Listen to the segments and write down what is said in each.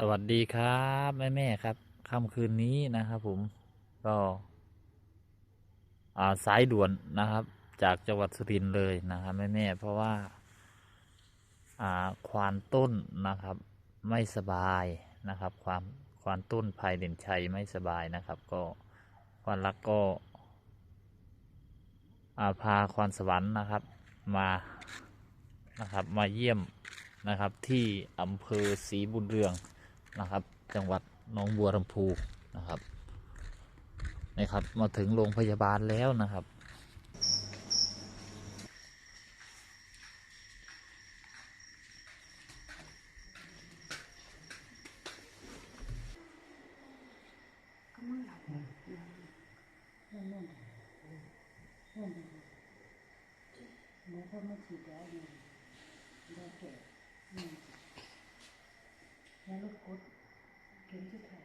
สวัสดีครับแม่แม่ครับค่ำคืนนี้นะครับ ผมก็สายด่วนนะครับ จากจังหวัดสุรินทร์เลยนะครับแม่แม่เพราะว่าควานต้นนะครับ ไม่สบายนะครับ ความควานต้นภัยเด่นชัยไม่สบายนะครับ ก็ควานรักก็าพาควานสวรรค์นะครับมานะครับมาเยี่ยมนะครับที่อำเภอศรีบุญเรือง นะครับ จังหวัดหนองบัวลำพูนะครับนี่ครับ มาถึงโรงพยาบาลแล้วนะครับแล้วก็ไม่ฉีดยาอีกแล้แก่อืมแล้วลูกกดเข็มที่ไทย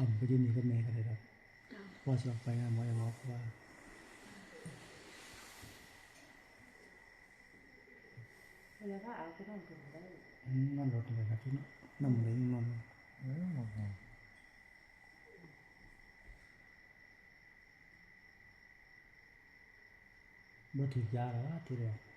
กล้องเล่นอยู่อะไรอยู่ตัวอัปเดตเพราะว่าเรื่องคนฉีดฉีดยาอืมจะมีนะดูนี่ระยะเข็มที่ไทยเลยแล้วเข็มกดมันก็สูงเลยที่เป็นไปอัพเนี่ยความมันจะชั่วโมงชั่วโมงปั๊มไปยืนนี่ก็แม่กันเลยครับว่าสลับไปงานหมอจะบอกว่าแล้วถ้าเอาไปนั่งกินได้อืมนั่นรถเลยครับที่นี่นั่งเลยนอนอืมบ่ถือยาแล้วว่าทีเดียว